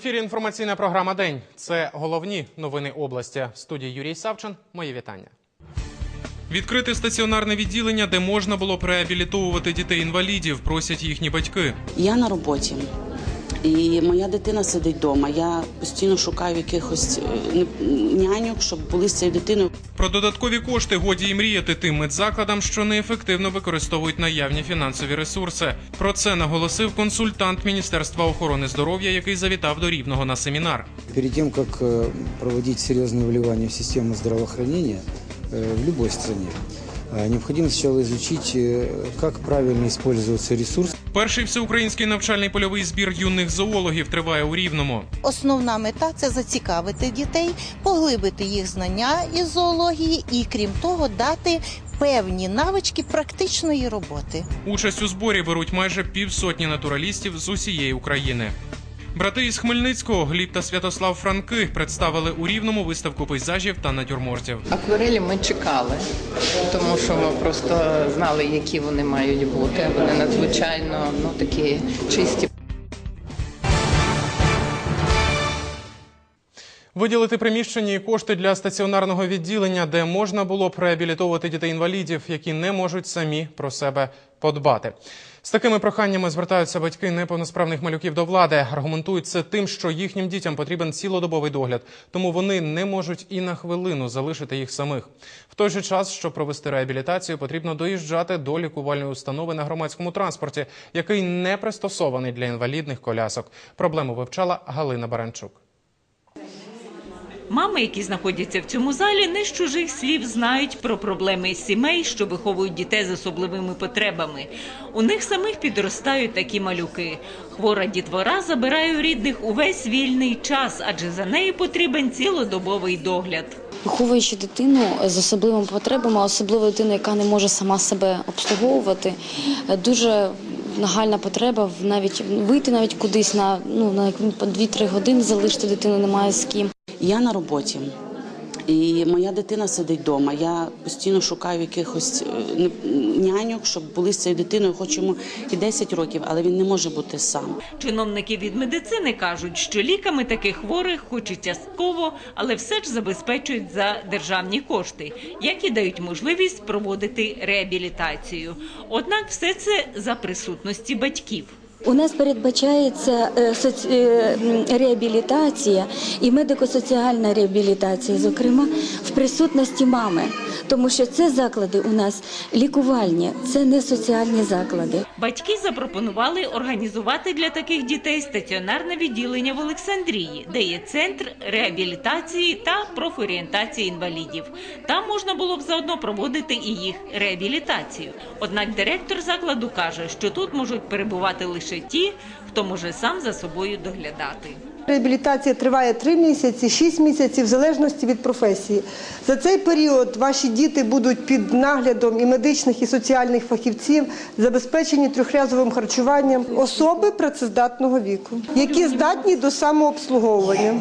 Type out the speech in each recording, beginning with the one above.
Ефірі інформаційна програма День. Це головні новини області. В студії Юрій Савчин. Мої вітання. Відкрити стаціонарне відділення, де можна було б реабілітовувати дітей-інвалідів, просять їхні батьки. Я на роботі. І моя дитина сидить вдома. Я постійно шукаю якихось е, не- няньок, щоб були з цією дитиною. Про додаткові кошти годі і мріяти тим медзакладам, що неефективно використовують наявні фінансові ресурси. Про це наголосив консультант Міністерства охорони здоров'я, який завітав до рівного на семінар. Перед тем, как э, проводить серьезные вливания в систему здравоохранения э, в любой стране, э, необходимо сначала изучить, э, как правильно используется ресурс. Перший всеукраїнський навчальний польовий збір юних зоологів триває у рівному. Основна мета це зацікавити дітей, поглибити їх знання із зоології і, крім того, дати певні навички практичної роботи. Участь у зборі беруть майже півсотні натуралістів з усієї України. Брати із Хмельницького Гліб та Святослав Франки представили у рівному виставку пейзажів та натюрмортів. Акварелі ми чекали, тому що ми просто знали, які вони мають бути. Вони надзвичайно ну такі чисті. Виділити приміщення і кошти для стаціонарного відділення, де можна було б реабілітовувати дітей-інвалідів, які не можуть самі про себе подбати. З такими проханнями звертаються батьки неповносправних малюків до влади. Аргументують це тим, що їхнім дітям потрібен цілодобовий догляд, тому вони не можуть і на хвилину залишити їх самих. В той же час, щоб провести реабілітацію, потрібно доїжджати до лікувальної установи на громадському транспорті, який не пристосований для інвалідних колясок. Проблему вивчала Галина Баранчук. Мами, які знаходяться в цьому залі, не з чужих слів знають про проблеми сімей, що виховують дітей з особливими потребами. У них самих підростають такі малюки. Хвора дітвора забирає у рідних увесь вільний час, адже за нею потрібен цілодобовий догляд. Виховуючи дитину з особливими потребами, особливо дитину, яка не може сама себе обслуговувати, дуже нагальна потреба навіть вийти навіть кудись на ну на по 2-3 години, залишити дитину немає з ким. Я на роботі. І моя дитина сидить вдома. Я постійно шукаю якихось е, няньок, щоб були з цією дитиною. Хоч йому і 10 років, але він не може бути сам. Чиновники від медицини кажуть, що ліками таких хворих, хоч і частково, але все ж забезпечують за державні кошти, які дають можливість проводити реабілітацію. Однак все це за присутності батьків. У нас передбачається е, е, реабілітація і медико-соціальна реабілітація, зокрема в присутності мами, тому що це заклади у нас лікувальні, це не соціальні заклади. Батьки запропонували організувати для таких дітей стаціонарне відділення в Олександрії, де є центр реабілітації та профорієнтації інвалідів. Там можна було б заодно проводити і їх реабілітацію. Однак директор закладу каже, що тут можуть перебувати лише ті, хто може сам за собою доглядати. Реабілітація триває 3 місяці, 6 місяців в залежності від професії. За цей період ваші діти будуть під наглядом і медичних, і соціальних фахівців, забезпечені трьохрязовим харчуванням особи працездатного віку, які здатні до самообслуговування.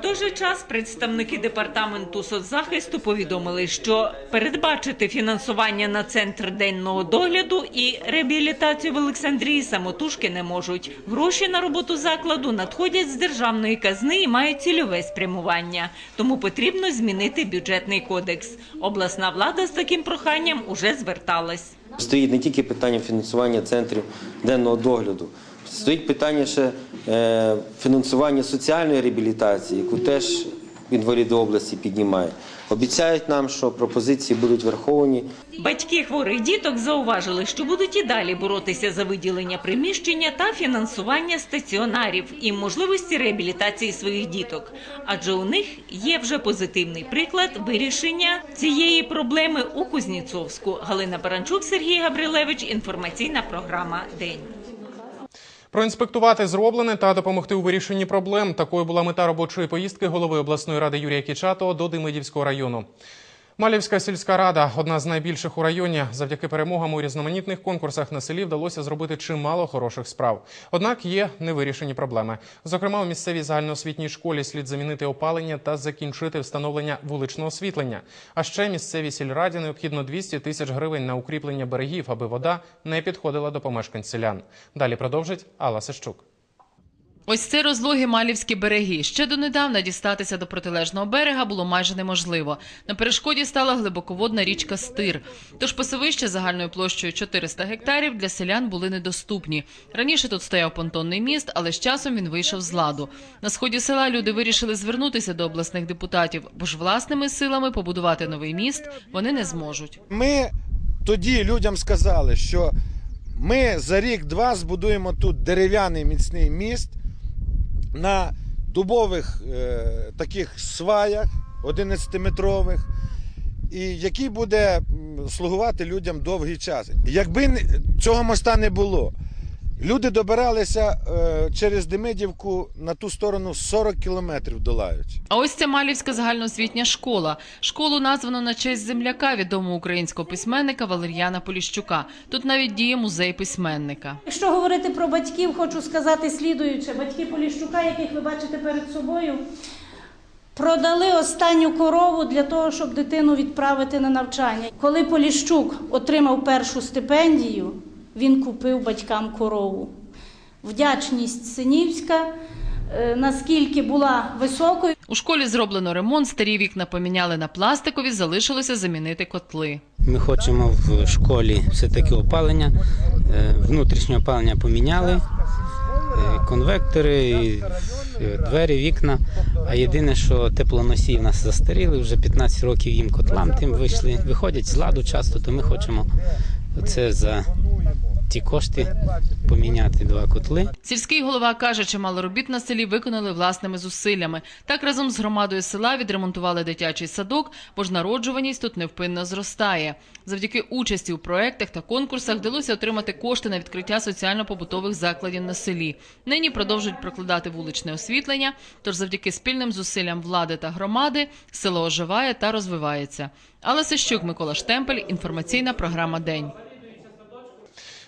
В той же час представники департаменту соцзахисту повідомили, що передбачити фінансування на центр денного догляду і реабілітацію в Олександрії самотужки не можуть. Гроші на роботу закладу надходять з державної казни і мають цільове спрямування. Тому потрібно змінити бюджетний кодекс. Обласна влада з таким проханням уже зверталась. Стоїть не тільки питання фінансування центрів денного догляду, стоїть питання ще е, фінансування соціальної реабілітації, яку теж інваліди області піднімають. Обіцяють нам, що пропозиції будуть враховані. Батьки хворих діток зауважили, що будуть і далі боротися за виділення приміщення та фінансування стаціонарів і можливості реабілітації своїх діток. Адже у них є вже позитивний приклад вирішення цієї проблеми у Кузнєцовську. Галина Баранчук, Сергій Габрилевич. Інформаційна програма День. Проінспектувати зроблене та допомогти у вирішенні проблем. Такою була мета робочої поїздки голови обласної ради Юрія Кічатого до Демидівського району. Малівська сільська рада одна з найбільших у районі. Завдяки перемогам у різноманітних конкурсах на селі вдалося зробити чимало хороших справ. Однак є невирішені проблеми. Зокрема, у місцевій загальноосвітній школі слід замінити опалення та закінчити встановлення вуличного освітлення. А ще місцевій сільраді необхідно 200 тисяч гривень на укріплення берегів, аби вода не підходила до помешкань селян. Далі продовжить Алла Сищук. Ось це розлогі Малівські береги. Ще донедавна дістатися до протилежного берега було майже неможливо. На перешкоді стала глибоководна річка Стир. Тож пасовища загальною площею 400 гектарів для селян були недоступні. Раніше тут стояв понтонний міст, але з часом він вийшов з ладу. На сході села люди вирішили звернутися до обласних депутатів, бо ж власними силами побудувати новий міст вони не зможуть. Ми тоді людям сказали, що ми за рік-два збудуємо тут дерев'яний міцний міст на дубових е, таких сваях 11-метрових, і який буде слугувати людям довгий час. Якби цього моста не було, люди добиралися е, через Демидівку на ту сторону 40 кілометрів долаючи. А ось ця Малівська загальноосвітня школа. Школу названо на честь земляка, відомого українського письменника Валер'яна Поліщука. Тут навіть діє музей письменника. Якщо говорити про батьків, хочу сказати слідуюче. Батьки Поліщука, яких ви бачите перед собою, продали останню корову для того, щоб дитину відправити на навчання. Коли Поліщук отримав першу стипендію, він купив батькам корову. Вдячність синівська, е, наскільки була високою. У школі зроблено ремонт, старі вікна поміняли на пластикові, залишилося замінити котли. Ми хочемо в школі все-таки опалення. Е, Внутрішнє опалення поміняли, е, конвектори, двері, вікна. А єдине, що теплоносії в нас застаріли, вже 15 років їм котлам, тим вийшли, виходять з ладу часто, то ми хочемо оце за ті кошти поміняти два котли. Сільський голова каже, чимало робіт на селі виконали власними зусиллями. Так разом з громадою села відремонтували дитячий садок, бо ж народжуваність тут невпинно зростає. Завдяки участі у проектах та конкурсах вдалося отримати кошти на відкриття соціально-побутових закладів на селі. Нині продовжують прокладати вуличне освітлення. Тож, завдяки спільним зусиллям влади та громади, село оживає та розвивається. Алла Сищук, Микола Штемпель. Інформаційна програма День.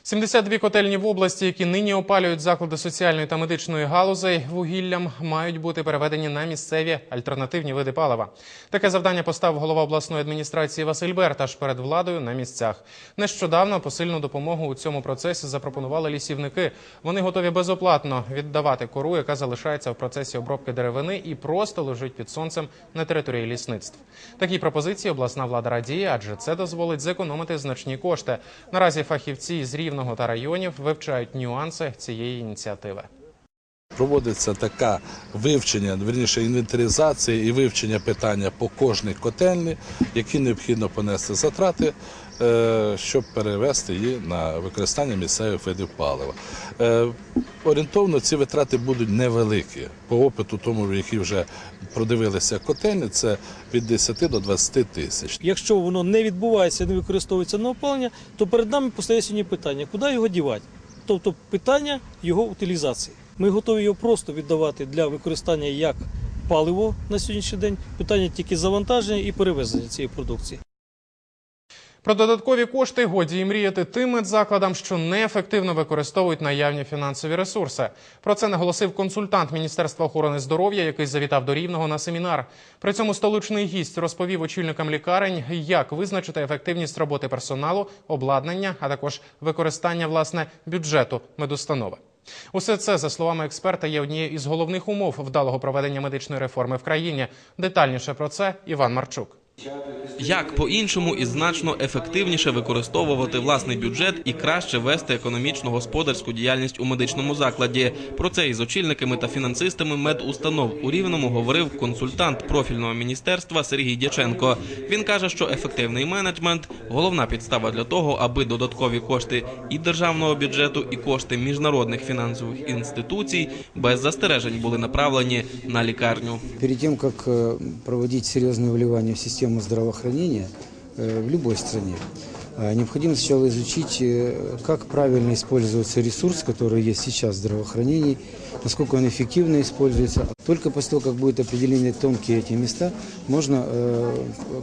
72 котельні в області, які нині опалюють заклади соціальної та медичної галузей вугіллям, мають бути переведені на місцеві альтернативні види палива. Таке завдання поставив голова обласної адміністрації Василь Берташ перед владою на місцях. Нещодавно посильну допомогу у цьому процесі запропонували лісівники. Вони готові безоплатно віддавати кору, яка залишається в процесі обробки деревини і просто лежить під сонцем на території лісництв. Такій пропозиції обласна влада радіє, адже це дозволить зекономити значні кошти. Наразі фахівці з Рівного та районів вивчають нюанси цієї ініціативи. Проводиться така вивчення, верніше інвентаризація і вивчення питання по кожній котельні, які необхідно понести затрати, е, щоб перевести її на використання місцевих видів палива. Е, Орієнтовно ці витрати будуть невеликі. По опиту, тому які вже продивилися котельні, це від 10 до 20 тисяч. Якщо воно не відбувається, не використовується на опалення, то перед нами постає сьогодні питання, куди його дівати? Тобто питання його утилізації. Ми готові його просто віддавати для використання як паливо на сьогоднішній день. Питання тільки завантаження і перевезення цієї продукції. Про додаткові кошти годі і мріяти тим медзакладам, що неефективно використовують наявні фінансові ресурси. Про це наголосив консультант Міністерства охорони здоров'я, який завітав до Рівного на семінар. При цьому столичний гість розповів очільникам лікарень, як визначити ефективність роботи персоналу, обладнання, а також використання власне бюджету медустанови. Усе це, за словами експерта, є однією із головних умов вдалого проведення медичної реформи в країні. Детальніше про це Іван Марчук. Як по-іншому і значно ефективніше використовувати власний бюджет і краще вести економічно-господарську діяльність у медичному закладі. Про це із очільниками та фінансистами медустанов у Рівному говорив консультант профільного міністерства Сергій Дяченко. Він каже, що ефективний менеджмент головна підстава для того, аби додаткові кошти і державного бюджету, і кошти міжнародних фінансових інституцій без застережень були направлені на лікарню. Перед тем, как э, проводить серьезные вливания в систему здравоохранения э, в любой стране, необходимо сначала изучить, э, как правильно используется ресурс, который есть сейчас в здравоохранении, насколько он эффективно используется. Только после того, как будут определены тонкие эти места, можно э,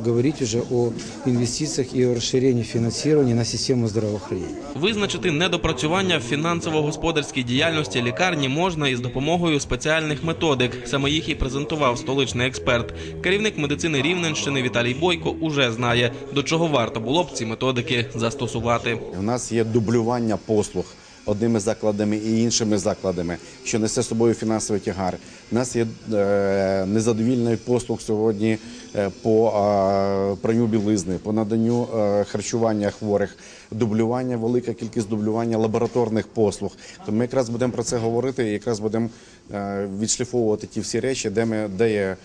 говорить уже о инвестициях и о расширении финансирования на систему здравоохранения. Визначити недопрацювання в фінансово-господарській діяльності лікарні можна із допомогою спеціальних методик. Саме їх і презентував столичний експерт. Керівник медицини Рівненщини Віталій Бойко уже знає, до чого варто було б ці методики застосувати. У нас є дублювання послуг одними закладами і іншими закладами, що несе собою фінансовий тягар. У нас є е, незадовільний послуг сьогодні е, по е, пранню білизни, по наданню е, харчування хворих, дублювання, велика кількість дублювання лабораторних послуг. То ми якраз будемо про це говорити і якраз будемо е, відшліфовувати ті всі речі, де ми де є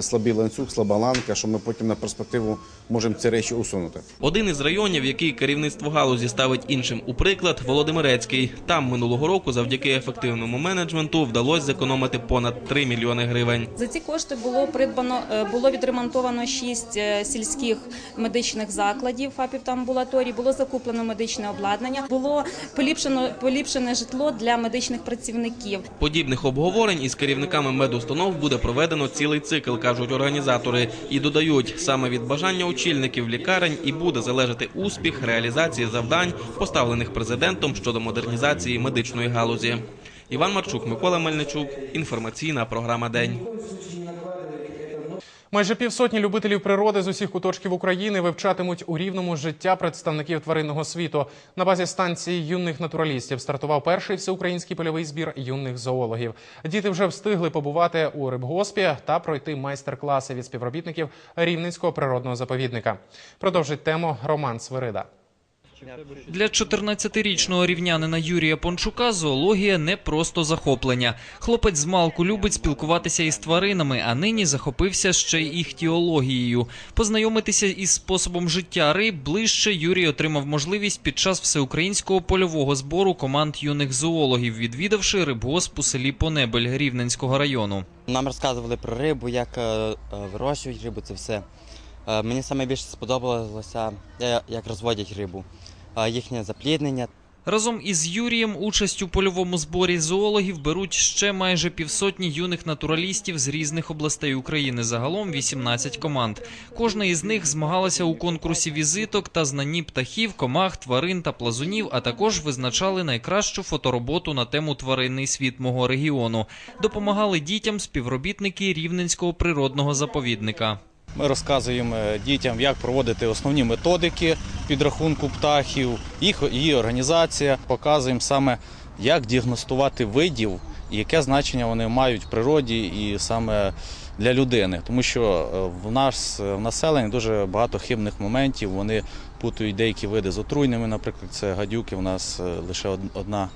слабий ланцюг, слаба ланка, що ми потім на перспективу можемо ці речі усунути. Один із районів, який керівництво галузі ставить іншим у приклад, Володимирецький. Там минулого року, завдяки ефективному менеджменту, вдалося зекономити понад 3 мільйони гривень. За ці кошти було придбано, е, було відремонтовано шість е, сільських медичних закладів, ФАПів та амбулаторій, було закуплено медичне обладнання, було поліпшено поліпшене житло для медичних працівників. Подібних обговорень із керівниками медустанов буде проведено цілий цикл, кажуть організатори, і додають саме від бажання очільників лікарень і буде залежати успіх реалізації завдань, поставлених президентом щодо модернізації медичної галузі. Іван Марчук, Микола Мельничук. Інформаційна програма День. Майже півсотні любителів природи з усіх куточків України вивчатимуть у рівному життя представників тваринного світу. На базі станції юних натуралістів стартував перший всеукраїнський польовий збір юних зоологів. Діти вже встигли побувати у рибгоспі та пройти майстер-класи від співробітників Рівненського природного заповідника. Продовжить тему Роман Свирида. Для 14-річного рівнянина Юрія Пончука зоологія не просто захоплення. Хлопець з малку любить спілкуватися із тваринами, а нині захопився ще й іхтіологією. Познайомитися із способом життя риб ближче Юрій отримав можливість під час всеукраїнського польового збору команд юних зоологів, відвідавши рибгосп у селі Понебель Рівненського району. Нам розказували про рибу, як е, вирощують рибу, це все. Е, Мені саме більше сподобалося, е, як розводять рибу, Е, їхнє запліднення. Разом із Юрієм участь у польовому зборі зоологів беруть ще майже півсотні юних натуралістів з різних областей України. Загалом 18 команд. Кожна із них змагалася у конкурсі візиток та знанні птахів, комах, тварин та плазунів, а також визначали найкращу фотороботу на тему тваринний світ мого регіону. Допомагали дітям співробітники Рівненського природного заповідника. Ми розказуємо дітям, як проводити основні методики підрахунку птахів, їх її організація. Показуємо саме, як діагностувати видів, і яке значення вони мають в природі і саме для людини. Тому що е, в нас в населенні дуже багато хибних моментів. Вони путають деякі види з отруйними. Наприклад, це гадюки. У нас е, лише одна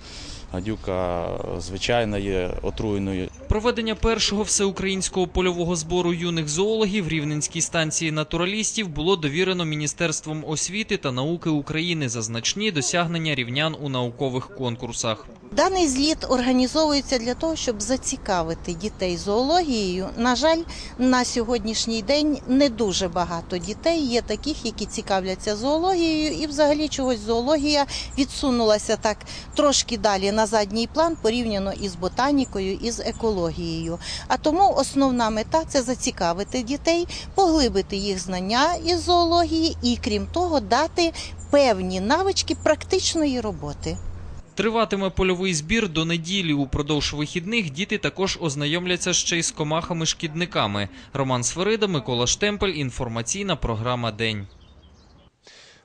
гадюка е, звичайна є отруйною. Проведення першого всеукраїнського польового збору юних зоологів Рівненській станції натуралістів було довірено Міністерством освіти та науки України за значні досягнення рівнян у наукових конкурсах. Даний зліт організовується для того, щоб зацікавити дітей зоологією. На жаль, на сьогоднішній день не дуже багато дітей є таких, які цікавляться зоологією, і взагалі чогось зоологія відсунулася так трошки далі на задній план порівняно із ботанікою і з екологією. А тому основна мета це зацікавити дітей, поглибити їх знання із зоології і, крім того, дати певні навички практичної роботи. Триватиме польовий збір до неділі. Упродовж вихідних діти також ознайомляться ще й з комахами-шкідниками. Роман Сверида, Микола Штемпель. Інформаційна програма День.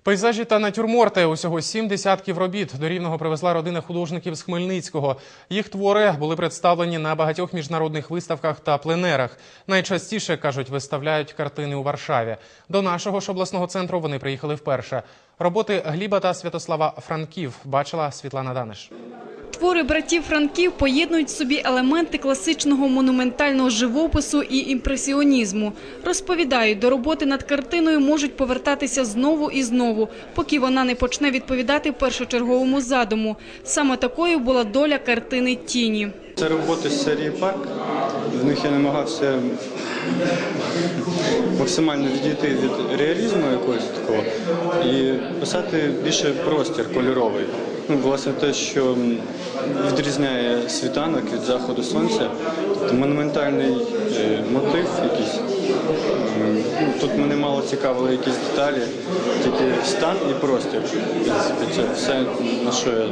Пейзажі та натюрморти усього сім десятків робіт до рівного привезла родина художників з Хмельницького. Їх твори були представлені на багатьох міжнародних виставках та пленерах. Найчастіше кажуть, виставляють картини у Варшаві. До нашого ж обласного центру вони приїхали вперше. Роботи Гліба та Святослава Франків бачила Світлана Даниш. Твори братів Франків поєднують собі елементи класичного монументального живопису і імпресіонізму. Розповідають, до роботи над картиною можуть повертатися знову і знову, поки вона не почне відповідати першочерговому задуму. Саме такою була доля картини Тіні. Це роботи з серії парк. В них я намагався максимально відійти від реалізму якогось такого і писати більше простір кольоровий. Власне, те, що відрізняє світанок від заходу сонця, монументальний е, мотив якийсь. Тут мене мало цікавили якісь деталі, тільки стан і простір. В принципі, це все, на що я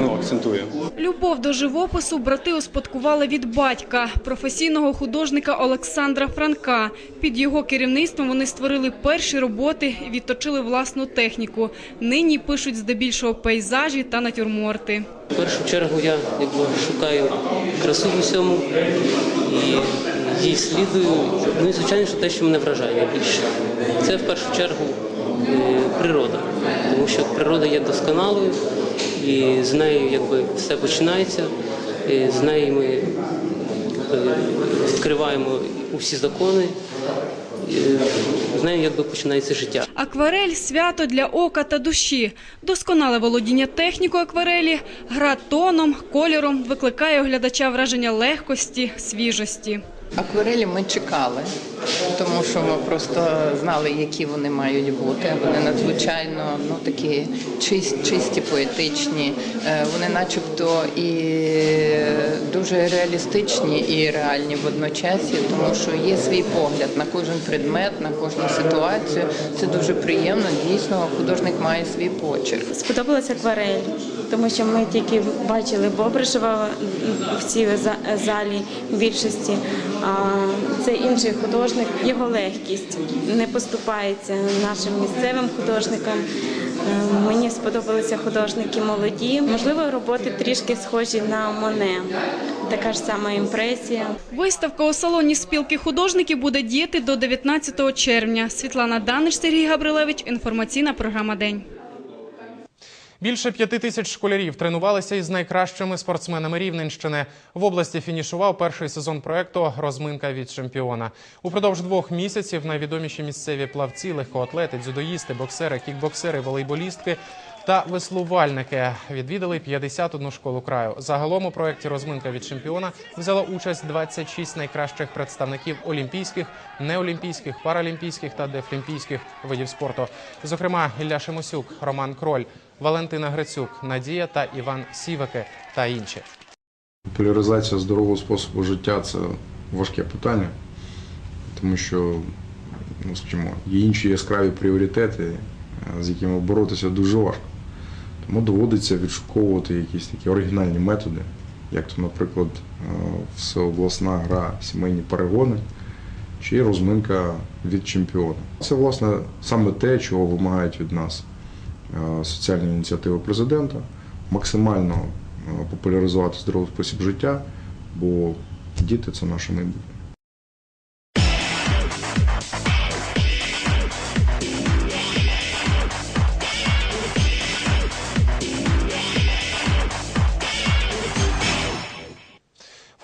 ну, акцентую. Любов до живопису брати успадкували від батька, професійного художника Олександра Франка. Під його керівництвом вони створили перші роботи, і відточили власну техніку. Нині пишуть здебільшого пейзажі та натюрморти. В першу чергу я якби, шукаю красу в усьому і їй слідую. Ну і звичайно, що те, що мене вражає найбільше. Це в першу чергу е, природа, тому що природа є досконалою, і з нею якби все починається. І з нею ми е, відкриваємо усі закони. З нею якби починається життя. Акварель свято для ока та душі. Досконале володіння технікою акварелі, гра тоном, кольором викликає у глядача враження легкості, свіжості. Акварелі ми чекали, тому що ми просто знали, які вони мають бути. Вони надзвичайно ну такі чисті, поетичні. Е, Вони, начебто, і дуже реалістичні і реальні водночасі, тому що є свій погляд на кожен предмет, на кожну ситуацію. Це дуже приємно. Дійсно, художник має свій почерк. Сподобалася акварель, тому що ми тільки бачили Бобришева в цій за- залі в більшості. А це інший художник, його легкість не поступається нашим місцевим художникам. Е, Мені сподобалися художники молоді. Можливо, роботи трішки схожі на Моне. Така ж сама імпресія. Виставка у салоні спілки художників буде діяти до 19 червня. Світлана Даниш, Сергій Габрилевич. Інформаційна програма День. Більше п'яти тисяч школярів тренувалися із найкращими спортсменами Рівненщини. В області фінішував перший сезон проекту Розминка від чемпіона. Упродовж двох місяців найвідоміші місцеві плавці, легкоатлети, дзюдоїсти, боксери, кікбоксери, волейболістки та веслувальники відвідали 51 школу краю. Загалом у проєкті Розминка від чемпіона взяло участь 26 найкращих представників олімпійських, неолімпійських, паралімпійських та дефлімпійських видів спорту. Зокрема, Ілля Шимосюк, Роман Кроль, Валентина Грицюк, Надія та Іван Сівики та інші. Популяризація здорового способу життя це важке питання, тому що, ну скажімо, є інші яскраві пріоритети, з якими боротися дуже важко. Тому доводиться відшуковувати якісь такі оригінальні методи, як то, наприклад, е, всеобласна гра сімейні перегони чи розминка від чемпіона. Це, власне, саме те, чого вимагають від нас е, соціальні ініціативи президента, максимально е, популяризувати здоровий спосіб життя, бо діти це наше майбутнє.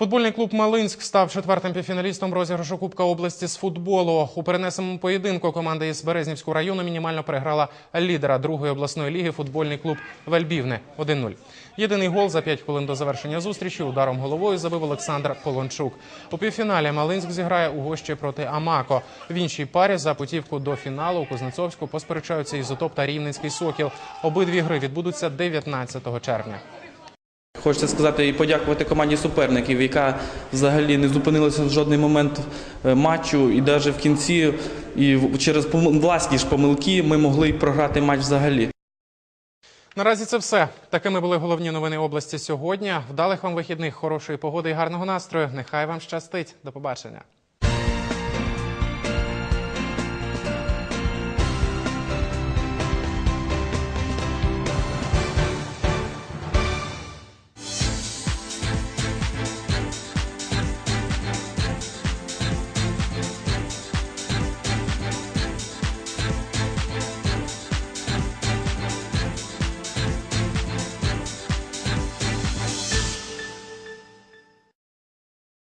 Футбольний клуб Малинськ став четвертим півфіналістом розіграшу Кубка області з футболу. У перенесеному поєдинку команда із Березнівського району мінімально переграла лідера другої обласної ліги футбольний клуб Вельбівне 1-0. Єдиний гол за 5 хвилин до завершення зустрічі ударом головою забив Олександр Полончук. У півфіналі Малинськ зіграє у гощі проти Амако. В іншій парі за путівку до фіналу у Кузнецовську посперечаються Ізотоп та Рівненський Сокіл. Обидві гри відбудуться 19 червня. Хочеться сказати і подякувати команді суперників, яка взагалі не зупинилася в жодний момент е, матчу, і навіть в кінці, і через власні ж помилки ми могли й програти матч взагалі. Наразі це все. Такими були головні новини області сьогодні. Вдалих вам вихідних, хорошої погоди і гарного настрою. Нехай вам щастить. До побачення.